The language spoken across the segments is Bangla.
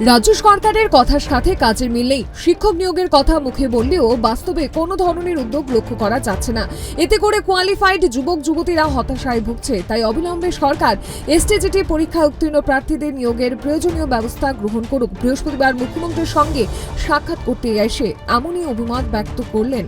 রাজ্য সরকারের কথার সাথে কাজের মিললেই শিক্ষক নিয়োগের কথা মুখে বললেও বাস্তবে কোনো ধরনের উদ্যোগ লক্ষ্য করা যাচ্ছে না। এতে করে কোয়ালিফাইড যুবক, যুবতীরা হতাশায় ভুগছে। তাই অবিলম্বে সরকার এসটিজিটি পরীক্ষায় উত্তীর্ণ প্রার্থীদের নিয়োগের প্রয়োজনীয় ব্যবস্থা গ্রহণ করুক। বৃহস্পতিবার মুখ্যমন্ত্রীর সঙ্গে সাক্ষাৎ করতে এসে এমনই অভিমত ব্যক্ত করলেন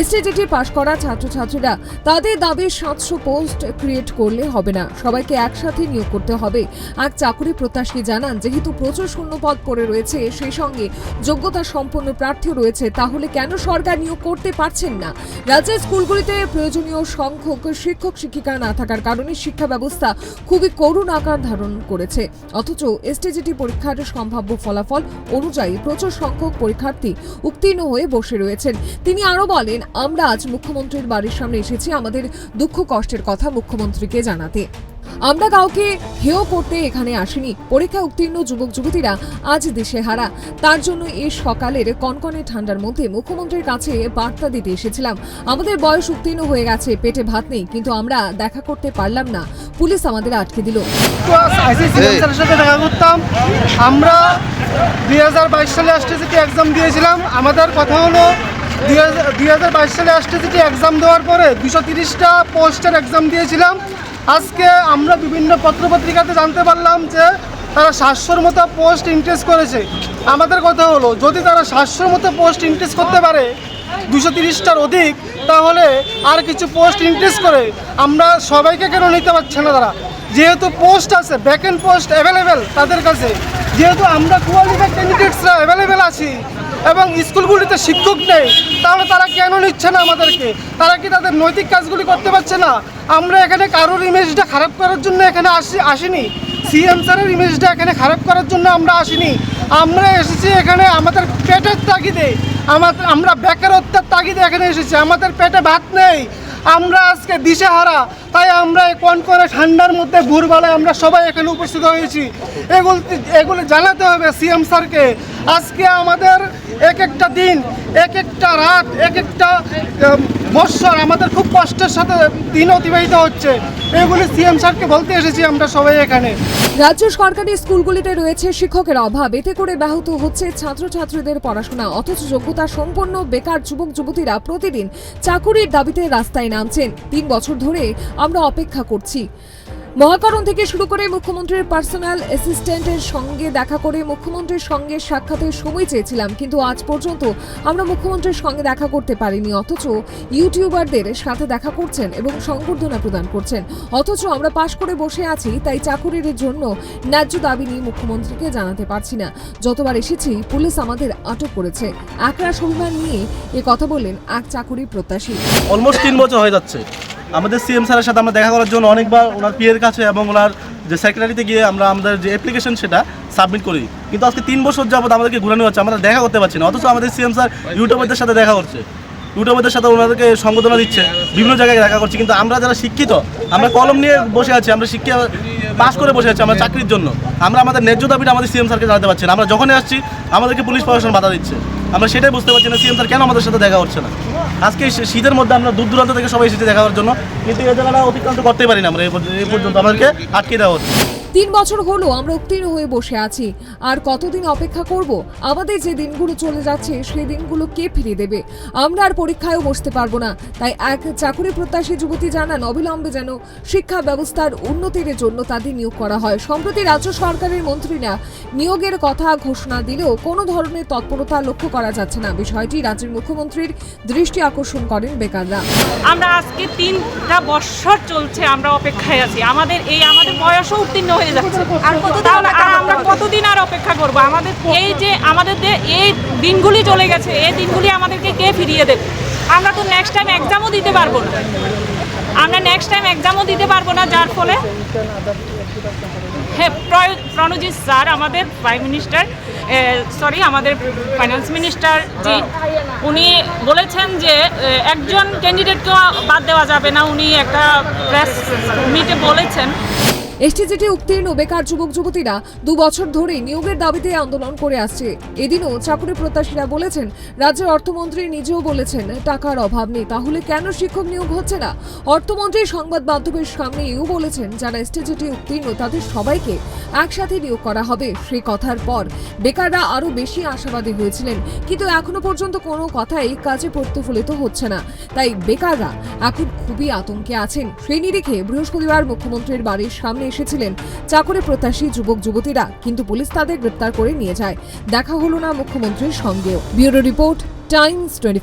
এসটিজিটি পাশ করা ছাত্রছাত্রীরা তাদের দাবি সাতশো পোস্ট ক্রিয়েট করলে হবে না। সবাইকে একসাথে নিয়োগ করতে হবে। এক চাকরি প্রত্যাশী জানান, যেহেতু প্রচুর শূন্যপদ পড়ে রয়েছে, সেই সঙ্গে যোগ্যতা সম্পন্ন প্রার্থী রয়েছে, তাহলে কেন সরকার নিয়োগ করতে পারছেন না? রাজ্যের স্কুলগুলিতে প্রয়োজনীয় সংখ্যক শিক্ষক, শিক্ষিকা না থাকার কারণে শিক্ষা ব্যবস্থা খুবই করুণ আকার ধারণ করেছে। অথচ এসটিজিটি পরীক্ষার সম্ভাব্য ফলাফল অনুযায়ী প্রচুর সংখ্যক পরীক্ষার্থী উত্তীর্ণ হয়ে বসে রয়েছেন। তিনি আরও বলেন আমরা আজ মুখ্যমন্ত্রীর বাড়ির সামনে এসেছি আমাদের দুঃখ কষ্টের কথা মুখ্যমন্ত্রীকে জানাতে। আমরা কাউকে হেয় করতে এখানে আসিনি। পরীক্ষা উত্তীর্ণ যুবক যুবতীরা আজ দেশে হারা। তার জন্য এই সকালের কনকনে ঠান্ডার মধ্যে মুখ্যমন্ত্রীর কাছে বার্তা দিতে এসেছিলাম। আমাদের বয়স উত্তীর্ণ হয়ে গেছে পেটে ভাত নেই কিন্তু আমরা দেখা করতে পারলাম না। পুলিশ আমাদের আটকে দিল। সাথে দেখা করতাম আমরা দুই হাজার বাইশ সালে অ্যাস্ট্রিসিটি এক্সাম দিয়েছিলাম। আমাদের কথা হলো দুই হাজার বাইশ সালে অ্যাস্ট্রিসিটি এক্সাম দেওয়ার পরে দুশো তিরিশটা পোস্টের এক্সাম দিয়েছিলাম। আজকে আমরা বিভিন্ন পত্রপত্রিকাতে জানতে পারলাম যে তারা সাতশোর মতো পোস্ট ইনক্রিজ করেছে। আমাদের কথা হলো, যদি তারা সাতশোর মতো পোস্ট ইনক্রিজ করতে পারে দুশো তিরিশটার অধিক, তাহলে আর কিছু পোস্ট ইনক্রিজ করে আমরা সবাইকে কেন নিতে পারছে না তারা? যেহেতু পোস্ট আছে ভ্যাকেন্ট পোস্ট অ্যাভেলেবেল তাদের কাছে। যেহেতু আমরা কোয়ালিফাইড ক্যান্ডিডেটসরা অ্যাভেলেবেল আছি এবং স্কুলগুলিতে শিক্ষক নেই, তাহলে তারা কেন নিচ্ছে না আমাদেরকে? তারা কি তাদের নৈতিক কাজগুলি করতে পারছে না? আমরা এখানে কারোর ইমেজটা খারাপ করার জন্য এখানে আসি, আসিনি। সিএম স্যারের ইমেজটা এখানে খারাপ করার জন্য আমরা আসিনি। আমরা এসেছি এখানে আমাদের পেটের তাগিদে। আমাদের, আমরা বেকারত্বের তাগিদে এখানে এসেছি। আমাদের পেটে ভাত নেই। আমরা আজকে দিশেহারা, তাই আমরা এই কনকনে ঠান্ডার মধ্যে ভোরবেলায় আমরা সবাই এখানে উপস্থিত হয়েছি। এগুলো এগুলো জানাতে হবে সিএম স্যারকে। আজকে আমাদের এক একটা দিন, এক একটা রাত, এক একটা বৎসর আমাদের খুব কষ্টের সাথে দিন অতিবাহিত হচ্ছে। এগুলি সিএম স্যারকে বলতে এসেছি আমরা সবাই এখানে। রাজ্য সরকারি স্কুলগুলিতে রয়েছে শিক্ষকের অভাব। এতে করে ব্যাহত হচ্ছে ছাত্রছাত্রীদের পড়াশোনা। অথচ যোগ্যতা সম্পন্ন বেকার যুবক, যুবতীরা প্রতিদিন চাকুরির দাবিতে রাস্তায় নামছেন। তিন বছর ধরে আমরা অপেক্ষা করছি। মহাকরণ থেকে শুরু করে মুখ্যমন্ত্রীর পার্সোনাল অ্যাসিস্ট্যান্টের সঙ্গে দেখা করে মুখ্যমন্ত্রীর সঙ্গে সাক্ষাতের সময় চেয়েছিলাম, কিন্তু আজ পর্যন্ত আমরা মুখ্যমন্ত্রীর সঙ্গে দেখা করতে পারিনি, অথচ ইউটিউবারদের সাথে দেখা করছেন এবং সংবর্ধনা প্রদান করছেন। অথচ আমরা পাশ করে বসে আছি, তাই চাকুরির জন্য ন্যায্য দাবি নিয়ে মুখ্যমন্ত্রীকে জানাতে পারছি না। যতবার এসেছি, পুলিশ আমাদের আটক করেছে। একরাশ অভিমান নিয়ে এ কথা বললেন এক চাকুরি প্রত্যাশী। অলমোস্ট তিন বছর হয়ে যাচ্ছে। আমাদের সিএম স্যারের সাথে আমরা দেখা করার জন্য অনেকবার ওনার পিয়ের কাছে এবং ওনার যে সেক্রেটারিতে গিয়ে আমরা আমাদের যে অ্যাপ্লিকেশন সেটা সাবমিট করি। কিন্তু আজকে তিন বছর যাবত আমাদেরকে ঘুরানো হচ্ছে, আমরা দেখা করতে পারছি না। অথচ আমাদের সিএম স্যার ইউটিউবারদের সাথে দেখা করছে। ইউটিউবারদের সাথে ওনাদেরকে সংবোধনা দিচ্ছে, বিভিন্ন জায়গায় দেখা করছে। কিন্তু আমরা যারা শিক্ষিত, আমরা কলম নিয়ে বসে আছি, আমরা শিক্ষা পাস করে বসে আছি আমরা চাকরির জন্য। আমরা আমাদের ন্যায্য দাবিটা আমাদের সিএম স্যারকে জানাতে পারছি না। আমরা যখনই আসছি, আমাদেরকে পুলিশ প্রশাসন বাধা দিচ্ছে। আমরা সেটাই বুঝতে পারছি না সিএম স্যার কেন আমাদের সাথে দেখা হচ্ছে না। আজকে শীতের মধ্যে আমরা দূর দূরান্ত থেকে সবাই এসেছি দেখার জন্য। কিন্তু এই জায়গাটা অতিক্রান্ত করতে পারি না আমরা এই পর্যন্ত আমাদেরকে আটকে দেওয়া হচ্ছে। তিন বছর হলো আমরা উত্তীর্ণ হয়ে বসে আছি। আর কতদিন অপেক্ষা করব? আমাদের যে দিনগুলো চলে যাচ্ছে, সেই দিনগুলো কে ফিরিয়ে দেবে? আমরা আর পরীক্ষায়ও বসতে পারব না। তাই এক চাকরি প্রত্যাশী যুবতী জানান, অবিলম্বে যেন শিক্ষা ব্যবস্থার উন্নতির জন্য তাদের নিয়োগ করা হয়। সম্প্রতি রাজ্য সরকারের মন্ত্রীরা নিয়োগের কথা ঘোষণা দিলেও কোনো ধরনের তৎপরতা লক্ষ্য করা যাচ্ছে না। বিষয়টি রাজ্যের মুখ্যমন্ত্রীর দৃষ্টি আকর্ষণ করেন বেকাররা। আমরা আজকে তিনটা বৎসর চলছে আমরা অপেক্ষায় আছি। আমাদের এই আমাদের বয়সও উত্তীর্ণ হয়ে যাচ্ছে। আর তাহলে আর আমরা কতদিন আর অপেক্ষা করব? আমাদের এই যে আমাদের এই দিনগুলি চলে গেছে এই দিনগুলি আমাদেরকে কে ফিরিয়ে দেবে? আমরা তো নেক্সট টাইম এক্সামও দিতে পারব না। আমরা নেক্সট টাইম এক্সামও দিতে পারব না যার ফলে হ্যাঁ প্রণজিৎ স্যার আমাদের প্রাইম মিনিস্টার সরি আমাদের ফাইন্যান্স মিনিস্টার জি উনি বলেছেন যে একজন ক্যান্ডিডেটকে বাদ দেওয়া যাবে না। উনি একটা প্রেস মিটে বলেছেন। এসটিজিটি উত্তীর্ণ বেকার যুবক যুবতীরা দু বছর ধরে নিয়োগের দাবিতে আন্দোলন করে আসছে। এদিনও চাকরি প্রত্যাশীরা বলেছেন, রাজ্যের অর্থমন্ত্রী নিজেও বলেছেন, টাকার অভাব নেই, তাহলে কেন শিক্ষক নিয়োগ হচ্ছে না? অর্থমন্ত্রী সংবাদ মাধ্যমের সামনেও বলেছেন, যারা এসটিজিটি উত্তীর্ণ, তাদের সবাইকে একসাথে নিয়োগ করা হবে। সেই কথার পর বেকাররা আরও বেশি আশাবাদী হয়েছিলেন, কিন্তু এখনও পর্যন্ত কোনো কথাই কাজে প্রতিফলিত হচ্ছে না। তাই বেকাররা এখন খুবই আতঙ্কে আছেন। সেই নিরিখে বৃহস্পতিবার মুখ্যমন্ত্রীর বাড়ির সামনে এসেছিলেন। চাকরি প্রত্যাশী যুবক যুবতীরা, কিন্তু পুলিশ তাদের গ্রেপ্তার করে নিয়ে যায়। দেখা হলো না মুখ্যমন্ত্রীর সঙ্গেও। Bureau report, Times twenty